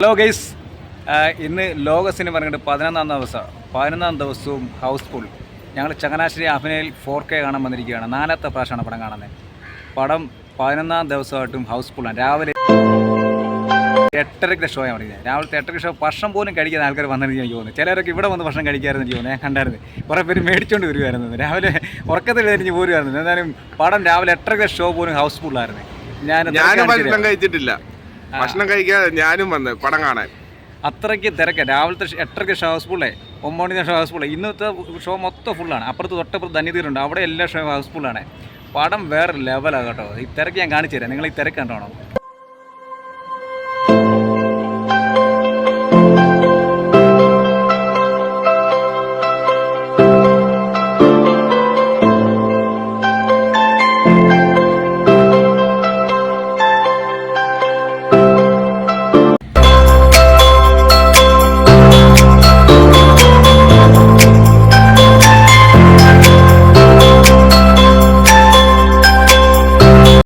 Hello guys ഇന്ന് ലോക cinema പറഞ്ഞിട്ട് പതിനൊന്നാം ദിവസം പതിനൊന്നാം ദിവസവും ഹൗസ്ഫുൾ ഞങ്ങൾ ചങ്ങനാശ്ശേരി അഭിനയിൽ ഫോർ കെ കാണാൻ വന്നിരിക്കുകയാണ്. നാലാമത്തെ പ്രാവശ്യമാണ് പടം കാണുന്നത്. പടം പതിനൊന്നാം ദിവസമായിട്ടും ഹൗസ്ഫുള്ളാണ് രാവിലെ എട്ടരയ്ക്ക് ഷോ ഞാൻ പറയുന്നത് രാവിലത്തെ എട്ടരയ്ക്ക് ഷോ ഭക്ഷണം പോലും കഴിക്കുന്ന ആൾക്കാർ വന്നിരുന്നു എനിക്ക് തോന്നുന്നു ചിലരൊക്കെ ഇവിടെ വന്ന് ഭക്ഷണം കഴിക്കായിരുന്നു എനിക്ക് തോന്നുന്നു ഞാൻ കണ്ടായിരുന്നു. കുറേ പേര് മേടിച്ചുകൊണ്ട് വരുമായിരുന്നു രാവിലെ ഉറക്കത്തിൽ എഴുതി പോരുമായിരുന്നു എന്തായാലും പടം രാവിലെ എട്ടരയ്ക്ക് ഷോ പോലും ഹൗസ്ഫുള്ളായിരുന്നു ഞാൻ കഴിച്ചിട്ടില്ല. ഭക്ഷണം കഴിക്കാതെ ഞാനും വന്ന് പടം കാണാൻ. അത്രയ്ക്ക് തിരക്ക്. രാവിലത്തെ എട്ടരയ്ക്ക് ഷോ ഹൗസ്ഫുള്ളേ മണിക്ക് ഷോ ഹൗസ്ഫുള്ളേ ഇന്നത്തെ ഷോ മൊത്തം ഫുള്ളാണ് അപ്പുറത്ത് തൊട്ടപ്പുറത്ത് ധന്യതീരുണ്ട് അവിടെ എല്ലാ ഷോ ഹൗസ്ഫുള്ളാണ് പടം വേറെ ലെവലാണ് കേട്ടോ. ഈ തിരക്ക് ഞാൻ കാണിച്ചു തരാം. നിങ്ങൾ ഈ തിരക്ക് കണ്ടോണം.